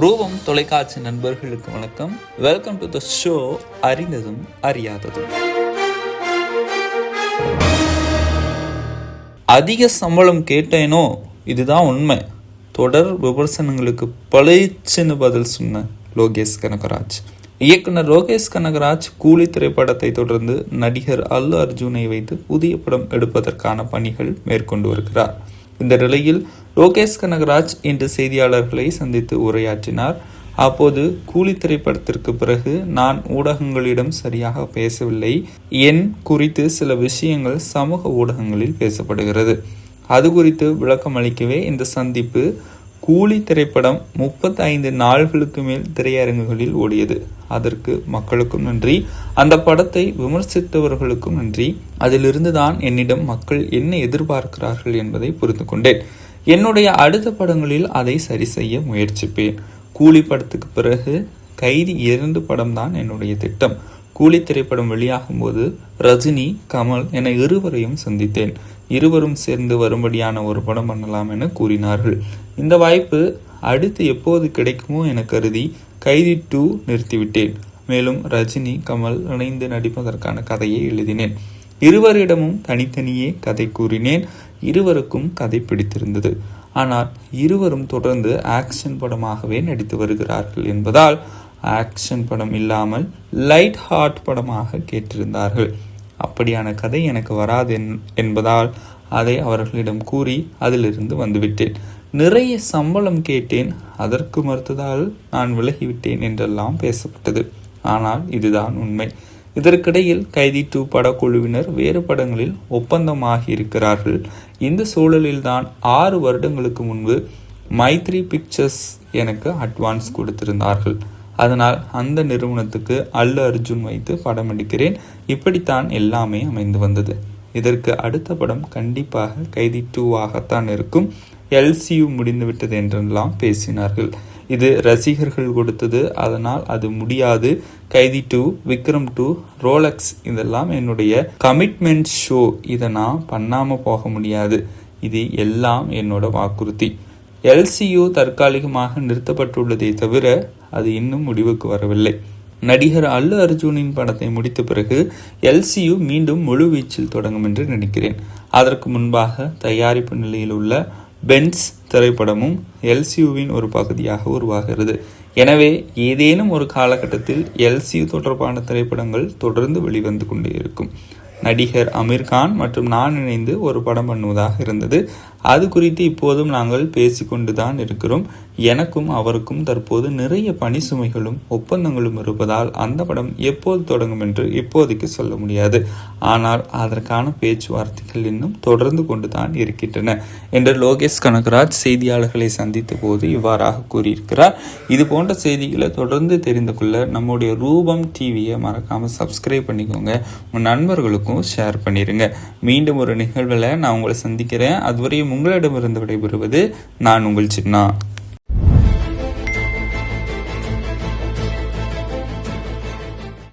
ரூபம் தொலைக்காட்சி நண்பர்களுக்கு வணக்கம். வெல்கம் டு த ஷோ அறிந்ததும் அறியாததும். அதிக சம்பளம் கேட்டேனோ? இதுதான் உண்மை. தொடர் விமர்சனங்களுக்கு பழிச்சுன்னு பதில் சொன்ன லோகேஷ் கனகராஜ். இயக்குனர் லோகேஷ் கனகராஜ் கூலி திரைப்படத்தை தொடர்ந்து நடிகர் அல்லு அர்ஜுனை வைத்து புதிய படம் எடுப்பதற்கான பணிகள் மேற்கொண்டு வருகிறார். இந்த நிலையில் லோகேஷ் கனகராஜ் இன்று செய்தியாளர்களை சந்தித்து உரையாற்றினார். அப்போது கூலி திரைப்படத்திற்கு பிறகு நான் ஊடகங்களிடம் சரியாக பேசவில்லை. என் குறித்து சில விஷயங்கள் சமூக ஊடகங்களில் பேசப்படுகிறது. அது குறித்து விளக்கம் அளிக்கவே இந்த சந்திப்பு கூலி திரைப்படம் முப்பத்தி ஐந்து நாள்களுக்கு மேல் திரையரங்குகளில் ஓடியது. அதற்கு மக்களுக்கும் நன்றி. அந்த படத்தை விமர்சித்தவர்களுக்கும் நன்றி. அதிலிருந்து தான் என்னிடம் மக்கள் என்ன எதிர்பார்க்கிறார்கள் என்பதை புரிந்து கொண்டேன் என்னுடைய அடுத்த படங்களில் அதை சரி செய்ய முயற்சிப்பேன். கூலி படத்துக்கு பிறகு கைதி இரண்டு படம் தான் என்னுடைய திட்டம். கூலி திரைப்படம் வெளியாகும் போது ரஜினி கமல் என இருவரையும் சந்தித்தேன். இருவரும் சேர்ந்து வரும்படியான ஒரு படம் பண்ணலாம் என கூறினார்கள். இந்த வாய்ப்பு அடுத்து எப்போது கிடைக்குமோ என கருதி கைதி டூ நிறுத்திவிட்டேன். மேலும் ரஜினி கமல் இணைந்து நடிப்பதற்கான கதையை எழுதினேன். இருவரிடமும் தனித்தனியே கதை கூறினேன். இருவருக்கும் கதை பிடித்திருந்தது. ஆனால் இருவரும் தொடர்ந்து ஆக்ஷன் படமாகவே நடித்து வருகிறார்கள் என்பதால் ஆக்ஷன் படம் இல்லாமல் லைட் ஹார்ட் படமாக கேட்டிருந்தார்கள். அப்படியான கதை எனக்கு வராது என்பதால் அதை அவர்களிடம் கூறி அதிலிருந்து வந்துவிட்டேன். நிறைய சம்பளம் கேட்டேன் அதற்கு மறுத்ததால் நான் விலகிவிட்டேன் என்றெல்லாம் பேசப்பட்டது. ஆனால் இதுதான் உண்மை. இதற்கிடையில் கைதி டூ படக்குழுவினர் வேறு படங்களில் ஒப்பந்தமாகியிருக்கிறார்கள். இந்த சூழலில்தான் ஆறு வருடங்களுக்கு முன்பு மைத்ரி பிக்சர்ஸ் எனக்கு அட்வான்ஸ் கொடுத்திருந்தார்கள். அதனால் அந்த நிறுவனத்துக்கு அல்லு அர்ஜுன் வைத்து படம் எடுக்கிறேன். இப்படித்தான் எல்லாமே அமைந்து வந்தது. இதற்கு அடுத்த படம் கண்டிப்பாக கைதி டூவாகத்தான் இருக்கும். எல்சியு முடிந்துவிட்டது என்றெல்லாம் பேசினார்கள். இது ரசிகர்கள் கொடுத்தது. அதனால் அது முடியாது. Kaithi to Vikram to Rolex இதெல்லாம் என்னுடைய கமிட்மெண்ட் ஷோ இதை நான் பண்ணாமல் போக முடியாது. இது எல்லாம் என்னோட வாக்குறுதி. எல்சியு தற்காலிகமாக நிறுத்தப்பட்டுள்ளதே தவிர அது இன்னும் முடிவுக்கு வரவில்லை. நடிகர் அல்லு அர்ஜுனின் படத்தை முடித்த பிறகு எல்சியு மீண்டும் முழு வீச்சில் தொடங்கும் என்று நினைக்கிறேன். அதற்கு முன்பாக தயாரிப்பு நிலையில் உள்ள பென்ஸ் திரைப்படமும் எல்சியூவின் ஒரு பகுதியாக உருவாகிறது. எனவே ஏதேனும் ஒரு காலகட்டத்தில் எல்சியு தொடர்பான திரைப்படங்கள் தொடர்ந்து வெளிவந்து கொண்டே இருக்கும். நடிகர் அமீர்கான் மற்றும் நான் இணைந்து ஒரு படம் பண்ணுவதாக இருந்தது. அது குறித்து இப்போதும் நாங்கள் பேசிக்கொண்டு தான் இருக்கிறோம். எனக்கும் அவருக்கும் தற்போது நிறைய பணி சுமைகளும் ஒப்பந்தங்களும் இருப்பதால் அந்த படம் எப்போது தொடங்கும் என்று இப்போதைக்கு சொல்ல முடியாது. ஆனால் அதற்கான பேச்சுவார்த்தைகள் இன்னும் தொடர்ந்து கொண்டு தான் இருக்கின்றன என்று லோகேஷ் கனகராஜ் செய்தியாளர்களை சந்தித்த போது இவ்வாறாக கூறியிருக்கிறார். இது போன்ற செய்திகளை தொடர்ந்து தெரிந்து கொள்ள நம்முடைய ரூபம் டிவியை மறக்காமல் சப்ஸ்கிரைப் பண்ணிக்கோங்க. உங்கள் நண்பர்களுக்கும் ஷேர் பண்ணிடுங்க மீண்டும் ஒரு நிகழ்வில் நான் உங்களை சந்திக்கிறேன். அதுவரையும் உங்களிடமிருந்து விடைபெறுவது நான் உங்கள் சின்னா.